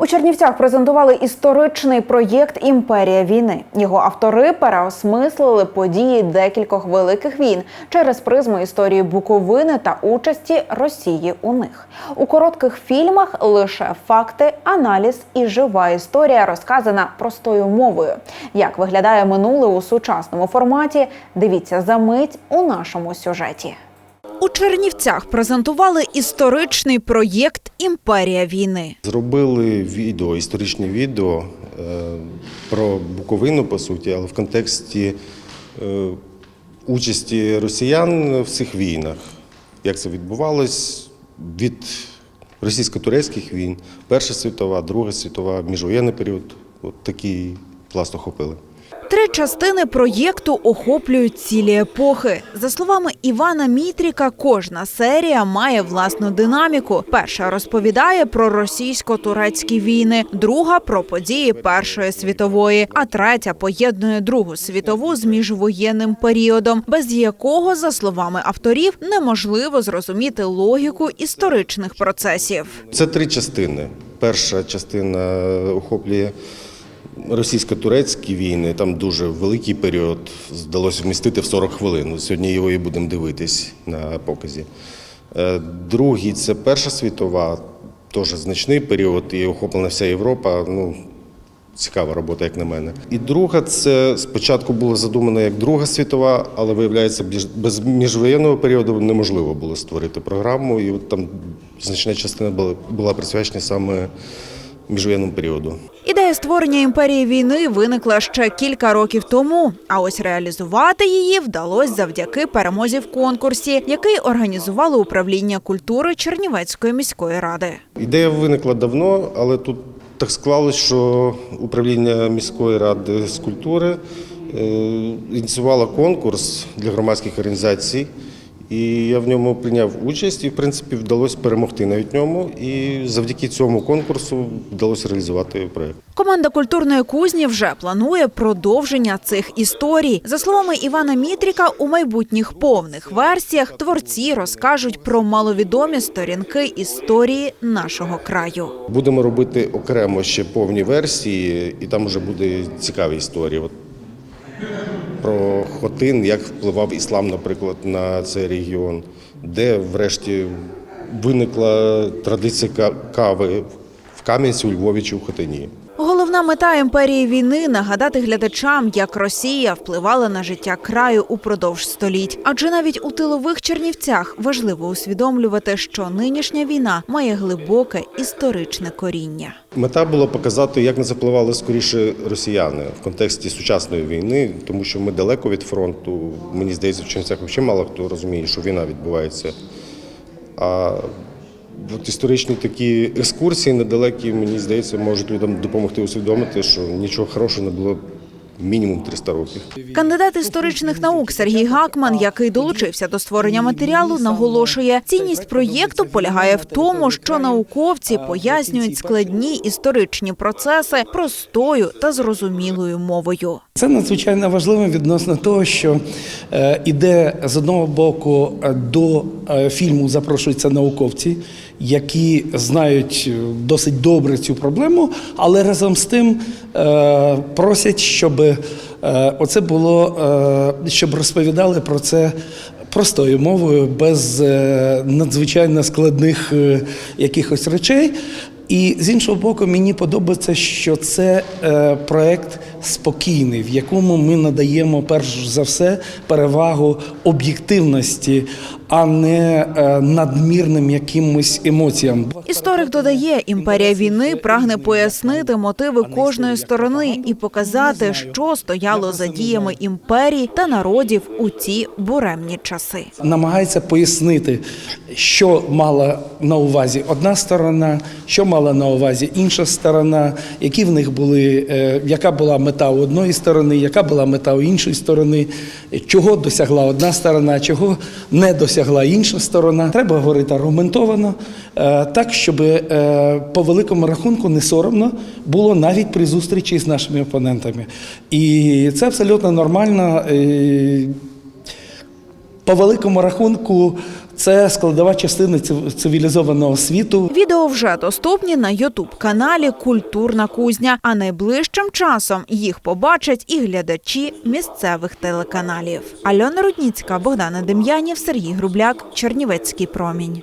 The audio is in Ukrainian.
У Чернівцях презентували історичний проєкт Імперія війни. Його автори переосмислили події декількох великих війн через призму історії Буковини та участі Росії у них. У коротких фільмах лише факти, аналіз і жива історія розказана простою мовою. Як виглядає минуле у сучасному форматі? Дивіться за мить у нашому сюжеті. У Чернівцях презентували історичний проєкт Імперія війни. Зробили відео, історичне відео е, про Буковину, по суті, але в контексті е, участі росіян в цих війнах. Як це відбувалось від російсько-турецьких війн, Перша світова, Друга світова, міжвоєнний період. От такий пласт охопили. Три частини проєкту охоплюють цілі епохи. За словами Івана Мітріка, кожна серія має власну динаміку. Перша розповідає про російсько-турецькі війни, друга про події Першої світової, а третя поєднує Другу світову з міжвоєнним періодом, без якого, за словами авторів, неможливо зрозуміти логіку історичних процесів. Це три частини. Перша частина охоплює російсько-турецькі війни. Там дуже великий період. Вдалося вмістити в 40 хвилин. Сьогодні його і будемо дивитись на показі. Е, Другий це Перша світова, теж значний період, і охоплена вся Європа. Ну, Цікава робота, як на мене. І друга це спочатку було задумано як Друга світова, але виявляється, без міжвоєнного періоду неможливо було створити програму. І от там значна частина була, була присвячена саме міжвоєнному періоду. Ідея створення імперії війни виникла ще кілька років тому. А ось реалізувати її вдалося завдяки перемозі в конкурсі, який організувало управління культури Чернівецької міської ради. Ідея виникла давно, але тут так склалось, що управління міської ради з культури е, ініціювало конкурс для громадських організацій. І я в ньому прийняв участь, і в принципі вдалося перемогти навіть ньому. І завдяки цьому конкурсу вдалося реалізувати проєкт. Команда культурної кузні вже планує продовження цих історій. За словами Івана Мітріка, у майбутніх повних версіях творці розкажуть про маловідомі сторінки історії нашого краю. Будемо робити окремо ще повні версії, і там вже буде цікаві історії. От Хотин, як впливав іслам, наприклад, на цей регіон, де врешті виникла традиція кави в Кам'янці, у Львові чи у Хотині. Головна мета імперії війни нагадати глядачам, як Росія впливала на життя краю упродовж століть. Адже навіть у тилових Чернівцях важливо усвідомлювати, що нинішня війна має глибоке історичне коріння. Мета була показати, як на це впливали скоріше росіяни в контексті сучасної війни, тому що ми далеко від фронту. Мені здається, в Чернівцях взагалі мало хто розуміє, що війна відбувається. А от історичні такі екскурсії недалекі, мені здається, можуть людям допомогти усвідомити, що нічого хорошого не було мінімум 300 років. Кандидат історичних наук Сергій Гакман, який долучився до створення матеріалу, наголошує, цінність проєкту полягає в тому, що науковці пояснюють складні історичні процеси простою та зрозумілою мовою. Це надзвичайно важливо відносно того, що е, іде з одного боку е, до е, фільму запрошуються науковці, які знають досить добре цю проблему, але разом з тим просять, щоб оце було, щоб розповідали про це. Простою мовою, без надзвичайно складних якихось речей. І з іншого боку, мені подобається, що це е, проект спокійний, в якому ми надаємо перш за все перевагу об'єктивності, а не е, надмірним якимось емоціям. Історик додає, імперія війни прагне пояснити мотиви кожної сторони і показати, що стояло за діями імперій та народів у ці буремні часи. намагається пояснити, що мала на увазі одна сторона, що мала на увазі інша сторона, які в них були, е, яка була мета у одної сторони, яка була мета у іншої сторони, чого досягла одна сторона, чого не досягла інша сторона. Треба говорити аргументовано, е, так, щоб е, по великому рахунку не соромно було навіть при зустрічі з нашими опонентами. І це абсолютно нормально. по великому рахунку, це складова частина цивілізованого світу. Відео вже доступні на Ютуб-каналі Культурна кузня. А найближчим часом їх побачать і глядачі місцевих телеканалів. Альона Рудніцька, Богдана Дем'янів, Сергій Грубляк, Чернівецький промінь.